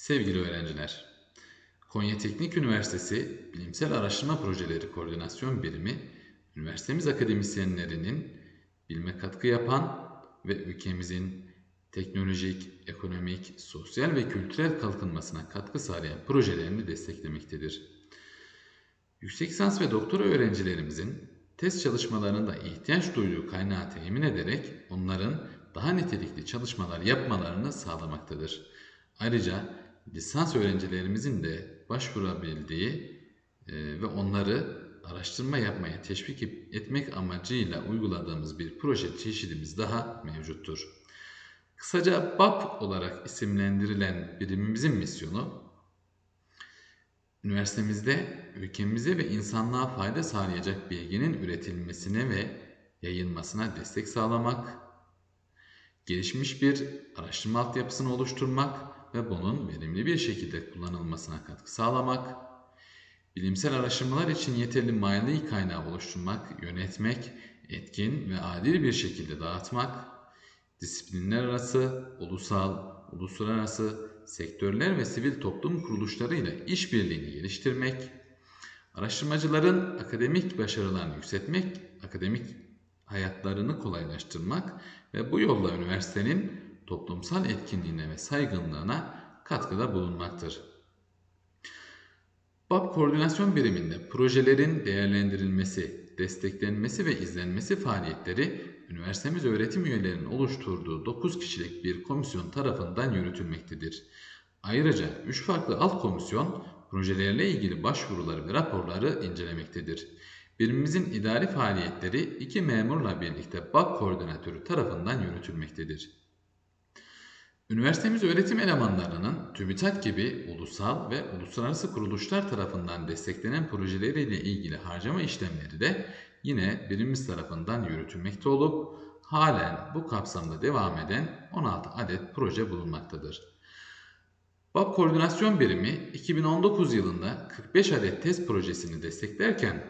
Sevgili öğrenciler, Konya Teknik Üniversitesi Bilimsel Araştırma Projeleri Koordinasyon Birimi, üniversitemiz akademisyenlerinin bilime katkı yapan ve ülkemizin teknolojik, ekonomik, sosyal ve kültürel kalkınmasına katkı sağlayan projelerini desteklemektedir. Yüksek lisans ve doktora öğrencilerimizin test çalışmalarında ihtiyaç duyduğu kaynağı temin ederek onların daha nitelikli çalışmalar yapmalarını sağlamaktadır. Ayrıca lisans öğrencilerimizin de başvurabildiği e, ve onları araştırma yapmaya teşvik etmek amacıyla uyguladığımız bir proje çeşidimiz daha mevcuttur. Kısaca BAP olarak isimlendirilen birimimizin misyonu, üniversitemizde ülkemize ve insanlığa fayda sağlayacak bilginin üretilmesine ve yayılmasına destek sağlamak, gelişmiş bir araştırma altyapısını oluşturmak ve bunun verimli bir şekilde kullanılmasına katkı sağlamak, bilimsel araştırmalar için yeterli mali kaynağı oluşturmak, yönetmek, etkin ve adil bir şekilde dağıtmak, disiplinler arası, ulusal, uluslararası, sektörler ve sivil toplum kuruluşlarıyla işbirliğini geliştirmek, araştırmacıların akademik başarılarını yükseltmek, akademik hayatlarını kolaylaştırmak ve bu yolla üniversitenin toplumsal etkinliğine ve saygınlığına katkıda bulunmaktır. BAP Koordinasyon Biriminde projelerin değerlendirilmesi, desteklenmesi ve izlenmesi faaliyetleri üniversitemiz öğretim üyelerinin oluşturduğu 9 kişilik bir komisyon tarafından yürütülmektedir. Ayrıca 3 farklı alt komisyon projelerle ilgili başvuruları ve raporları incelemektedir. Birimimizin idari faaliyetleri iki memurla birlikte BAP koordinatörü tarafından yürütülmektedir. Üniversitemiz öğretim elemanlarının TÜBİTAK gibi ulusal ve uluslararası kuruluşlar tarafından desteklenen projeleriyle ilgili harcama işlemleri de yine birimimiz tarafından yürütülmekte olup halen bu kapsamda devam eden 16 adet proje bulunmaktadır. BAP Koordinasyon Birimi 2019 yılında 45 adet test projesini desteklerken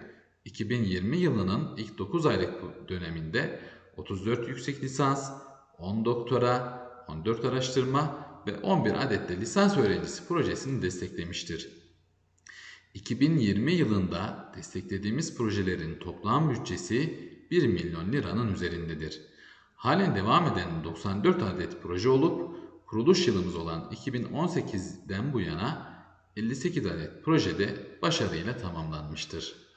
2020 yılının ilk 9 aylık döneminde 34 yüksek lisans, 10 doktora, 14 araştırma ve 11 adet de lisans öğrencisi projesini desteklemiştir. 2020 yılında desteklediğimiz projelerin toplam bütçesi 1 milyon liranın üzerindedir. Halen devam eden 94 adet proje olup kuruluş yılımız olan 2018'den bu yana 58 adet projede başarıyla tamamlanmıştır.